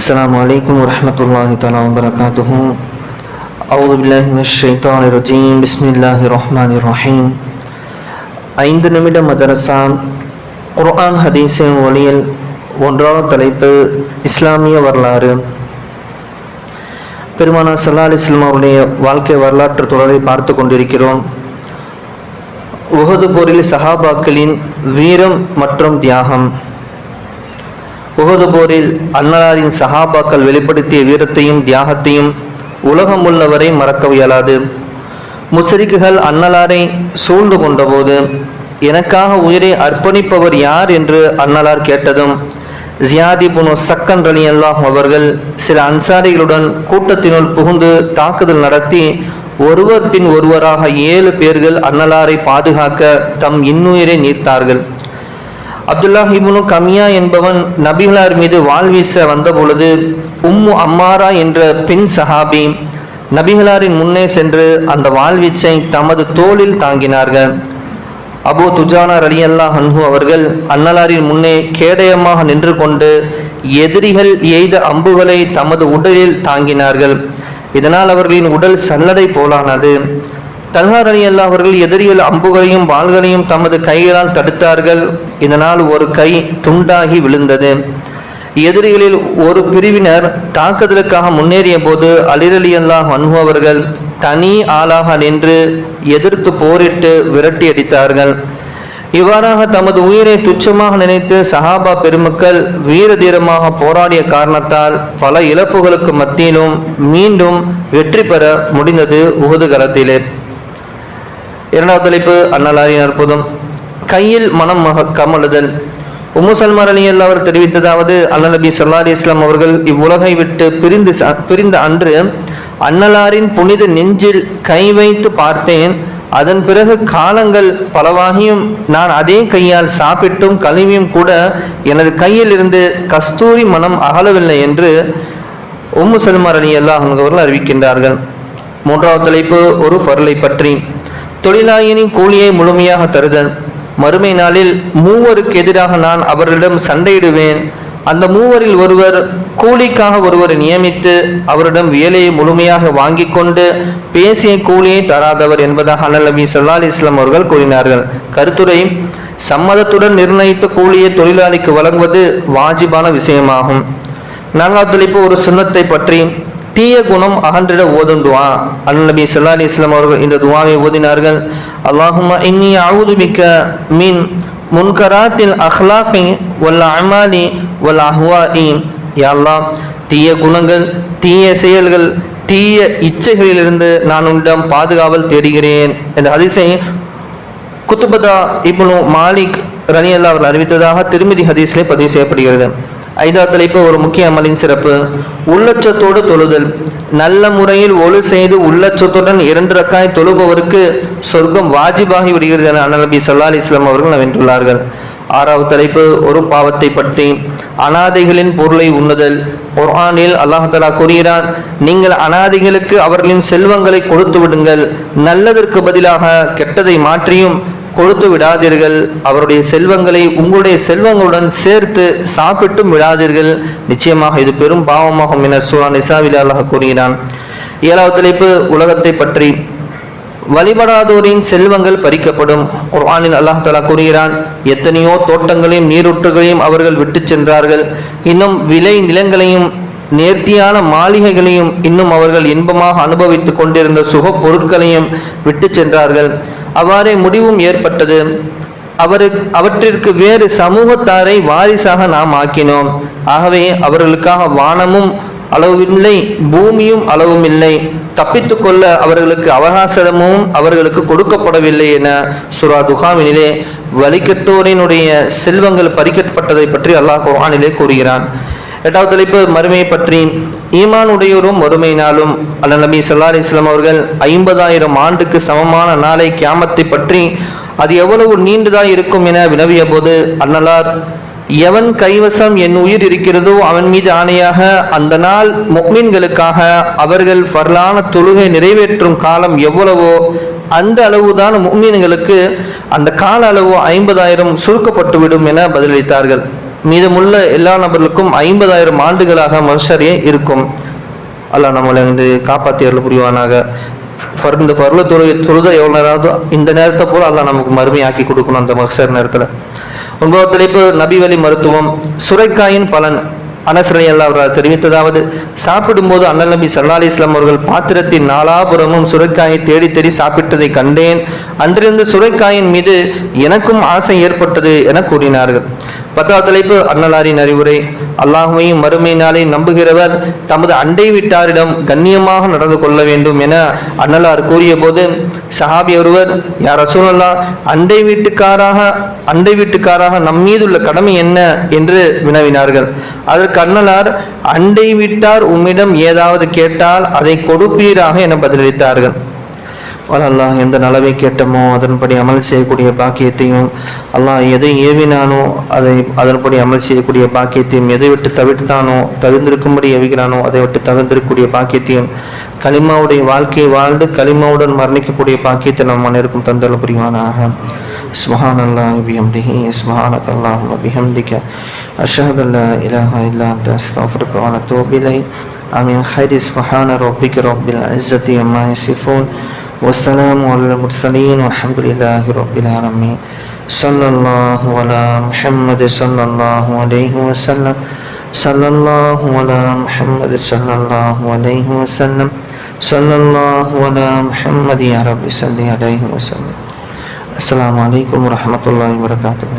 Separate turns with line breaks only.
السلام عليكم ورحمة الله تعالى وبركاته أعوذ بالله من الشيطان الرجيم بسم الله الرحمن الرحيم ஐந்து நிமிட மதரசா குர்ஆன் ஹதீஸின் ஒளியில் ஒன்றாவது தலைப்பு இஸ்லாமிய வரலாறு பெருமானா சல்லா அலிஸ்லாம் அவருடைய வாழ்க்கை வரலாற்று தொடரை பார்த்து கொண்டிருக்கிறோம் உஹது போரில் சஹாபாக்களின் வீரம் மற்றும் தியாகம் உகது போரில் அன்னலாரின் சஹாபாக்கள் வெளிப்படுத்திய வீரத்தையும் தியாகத்தையும் உலகம் உள்ளவரை மறக்க இயலாது. முச்சரிக்குகள் அன்னலாரை சூழ்ந்து கொண்டபோது எனக்காக உயிரை அர்ப்பணிப்பவர் யார்? என்று அன்னலார் கேட்டதும் ஜியாதி புனு சக்கன் ரலி அல்லாஹ் அவர்கள் சில அன்சாரிகளுடன் கூட்டத்தினுள் புகுந்து தாக்குதல் நடத்தி ஒருவர் பின் ஒருவராக ஏழு பேர்கள் அன்னலாரை பாதுகாக்க தம் இன்னுயிரை நீர்த்தார்கள். அப்துல்லா இப்னு கமியா என்பவன் நபிகளார் மீது வாழ்வீச வந்த பொழுது உம்மு அம்மாரா என்ற பெண் சஹாபி நபிகளாரின் முன்னே சென்று அந்த வாழ்வீச்சை தமது தோளில் தாங்கினார்கள். அபு துஜானா அலி அல்லாஹ் அவர்கள் அன்னலாரின் முன்னே கேடயமாக நின்று கொண்டு எதிரிகள் எய்த அம்புகளை தமது உடலில் தாங்கினார்கள். இதனால் அவர்களின் உடல் சல்லடை போலானது. தல்ஹார் அலி அல்லா அவர்கள் எதிரிகள் அம்புகளையும் வாள்களையும் தமது கைகளால் தடுத்தார்கள். இதனால் ஒரு கை துண்டாகி விழுந்தது. எதிரிகளில் ஒரு பிரிவினர் தாக்குதலுக்காக முன்னேறிய போது அலிரலி அல்லாஹ் அன்ஹு அவர்கள் தனி ஆளாக நின்று எதிர்த்து போரிட்டு விரட்டி அடித்தார்கள். இவ்வாறாக தமது உயிரை துச்சமாக நினைத்து சஹாபா பெருமக்கள் வீர தீரமாக போராடிய காரணத்தால் பல இழப்புகளுக்கு மத்தியிலும் மீண்டும் வெற்றி பெற முடிந்தது உகது களத்திலே இரண்டாவது தலைப்பு அன்னலாரின் அற்புதம். கையில் மனம் கமலுதல் உமுசல்மார் அலி அவர் தெரிவித்ததாவது அல்ல நபி சல்லா அலி இஸ்லாம் அவர்கள் இவ்வுலகை விட்டு பிரிந்து ச- பிரிந்த அன்று அன்னலாரின் புனித நெஞ்சில் கை வைத்து பார்த்தேன். அதன் பிறகு காலங்கள் பலவாகியும் நான் அதே கையால் சாப்பிட்டும் கழுவியும் கூட எனது கையில் இருந்து கஸ்தூரி மனம் அகலவில்லை என்று உம்மு சல்மார் அலி அல்லாஹ் அவர்கள் அறிவிக்கின்றார்கள். மூன்றாவது தலைப்பு ஒரு பொருளை பற்றி. தொழிலாளியின் கூலியை முழுமையாக தருதல். மறுமை நாளில் மூவருக்கு எதிராக நான் அவரிடம் சண்டையிடுவேன். அந்த மூவரில் ஒருவர் கூலிக்காக ஒருவரை நியமித்து அவரிடம் வேலையை முழுமையாக வாங்கி கொண்டு பேசிய கூலியை தராதவர் என்பதாக அண்ணல் நபி சல்லா அலி இஸ்லாம் அவர்கள் கூறினார்கள். கருத்துரை சம்மதத்துடன் நிர்ணயித்த கூலியை தொழிலாளிக்கு வழங்குவது வாஜிபான விஷயமாகும். நான்காவது தலைப்பு ஒரு சின்னத்தை பற்றி. தீய குணம் அகன்றிட ஓதும் துவா. அல் நபி சல்லா அலி இஸ்லாம் அவர்கள் இந்த துவாவை ஓதினார்கள். அல்லாஹுமா இன்னி அவுதுமிக்க மீன் முன்கராத்தில் அஹ்லாக்கி ஒல்ல அமாலி ஒல்ல அஹ்வாஇ. யாழ்லாம் தீய குணங்கள் தீய செயல்கள் தீய இச்சைகளிலிருந்து நான் உன்னிடம் பாதுகாவல் தேடுகிறேன் என்ற அதிசை குத்துபதா இப்னு மாலிக் ரனியல்லா அவர் அவர்கள் அறிவித்ததாக திருமதி ஹதீஸ்லே பதிவு செய்யப்படுகிறது. ஐந்தாவது தலைப்பு ஒரு முக்கிய அமலின் சிறப்பு. உள்ளச்சத்தோடு தொழுதல். நல்ல முறையில் ஒழு செய்து உள்ளச்சத்துடன் இரண்டு ரக்காய் தொழுபவருக்கு சொர்க்கம் வாஜிபாகி விடுகிறது என அனநபி சல்லா அலி இஸ்லாம் அவர்கள் வென்றுள்ளார்கள் ஆறாவது தலைப்பு ஒரு பாவத்தை பற்றி. அனாதைகளின் பொருளை உண்ணுதல். குர்ஆனில் அல்லாஹ் கூறுகிறான் நீங்கள் அனாதைகளுக்கு அவர்களின் செல்வங்களை கொடுத்து விடுங்கள். நல்லதற்கு பதிலாக கெட்டதை மாற்றியும் கொடுத்து விடாதீர்கள். அவருடைய செல்வங்களை உங்களுடைய செல்வங்களுடன் சேர்த்து சாப்பிட்டும் விடாதீர்கள். நிச்சயமாக இது பெரும் பாவமாகும் என சூரா நிசாவில் அல்லாஹ் கூறுகிறான். ஏழாவது தலைப்பு உலகத்தை பற்றி. வழிபடாதோரின் செல்வங்கள் பறிக்கப்படும். குர்ஆனில் அல்லாஹ் தலா கூறுகிறான் எத்தனையோ தோட்டங்களையும் நீரூற்றுகளையும் அவர்கள் விட்டு சென்றார்கள். இன்னும் விளை நிலங்களையும் நேர்த்தியான மாளிகைகளையும் இன்னும் அவர்கள் இன்பமாக அனுபவித்துக் கொண்டிருந்த சுக பொருட்களையும் விட்டு சென்றார்கள். அவ்வாறே முடிவும் ஏற்பட்டது. அவரு அவற்றிற்கு வேறு சமூகத்தாரை வாரிசாக நாம் ஆக்கினோம். ஆகவே அவர்களுக்காக வானமும் அளவுமில்லை பூமியும் அளவும் இல்லை தப்பித்து கொள்ள அவர்களுக்கு அவகாசமும் அவர்களுக்கு கொடுக்கப்படவில்லை என சுரா துகாவினிலே வழிகட்டோரினுடைய செல்வங்கள் பறிக்கப்பட்டதை பற்றி அல்லாஹ் குர்ஆனிலே கூறுகிறான். எட்டாவது தலைப்பு மறுமையை பற்றி. ஈமான் உடையோரும் மறுமையினாலும் அல்ல நபி சல்லா அலிஸ்லாம் அவர்கள் ஐம்பதாயிரம் ஆண்டுக்கு சமமான நாளை கியாமத்தை பற்றி அது எவ்வளவு நீண்டுதான் இருக்கும் என வினவிய போது அன்னலார் எவன் கைவசம் என் உயிர் இருக்கிறதோ அவன் மீது ஆணையாக அந்த நாள் முக்மீன்களுக்காக அவர்கள் பரலான தொழுகை நிறைவேற்றும் காலம் எவ்வளவோ அந்த அளவுதான் முக்மீன்களுக்கு அந்த கால அளவு ஐம்பதாயிரம் சுருக்கப்பட்டுவிடும் என பதிலளித்தார்கள். மீதமுள்ள எல்லா நபர்களுக்கும் ஐம்பதாயிரம் ஆண்டுகளாக மனுஷரே இருக்கும். அல்லாஹ் நம்மளை வந்து காப்பாற்றி அருள் புரிவானாக. ஃபர் இந்த பருள தொழு தொழுத எவ்வளோ நேரம் இந்த நேரத்தை போல அல்லாஹ் நமக்கு மறுமையாக்கி கொடுக்கணும் அந்த மக்சர் நேரத்தில். ஒன்பதாவது தலைப்பு நபிவழி மருத்துவம். சுரைக்காயின் பலன். அனசரை அல்லா தெரிவித்ததாவது சாப்பிடும்போது அண்ணல் நபி சல்லா அலி இஸ்லாம் அவர்கள் பாத்திரத்தின் நாலாபுரமும் சுரைக்காயை தேடி தேடி சாப்பிட்டதை கண்டேன். அன்றிருந்து சுரைக்காயின் மீது எனக்கும் ஆசை ஏற்பட்டது என கூறினார்கள். பத்தாவது தலைப்பு அன்னலாரின் அறிவுரை. அல்லாஹுவையும் மறுமை நாளை நம்புகிறவர் தமது அண்டை வீட்டாரிடம் கண்ணியமாக நடந்து கொள்ள வேண்டும் என அன்னலார் கூறிய போது சஹாபி ஒருவர் யார் அசூலல்லா அண்டை வீட்டுக்காராக அண்டை வீட்டுக்காராக நம் மீது உள்ள கடமை என்ன? என்று வினவினார்கள். அதற்கு அன்னலார் அண்டை வீட்டார் உம்மிடம் ஏதாவது கேட்டால் அதை கொடுப்பீராக என பதிலளித்தார்கள். அல்லாஹ் எந்த நலவை கேட்டமோ அதன்படி அமல் செய்யக்கூடிய பாக்கியத்தையும் அல்லாஹ் எதை ஏவினானோ அதை அதன்படி அமல் செய்யக்கூடிய பாக்கியத்தையும் எதை விட்டு தவிர்த்தானோ தவிர்ந்திருக்கும்படி ஏவிகிறானோ அதை விட்டு தகுந்திருக்கக்கூடிய பாக்கியத்தையும் களிமாவுடைய வாழ்க்கையை வாழ்ந்து களிமாவுடன் மரணிக்கக்கூடிய பாக்கியத்தை நம் அனைவருக்கும் தந்தல புரிவானாக. சுஹான் அல்லாஹ் பிஹம்திஹி சுஹானக் அல்லாஹ் பிஹம்திக அஷஹத் அல்லா இலாஹா இல்லா அஸ்தாஃபுருக்கு வான தோபிலை அமின் ஹரி சுஹான ரப்பிக் ரப்பில் அஸ்ஸத்தி அம்மா சிஃபோன் والسلام على المرسلين والحمد لله رب العالمين. صلى الله على محمد صلى الله عليه وسلم. صلى الله على محمد صلى الله عليه وسلم. صلى الله على محمد يا رب صل عليه وسلم. السلام عليكم ورحمة الله وبركاته.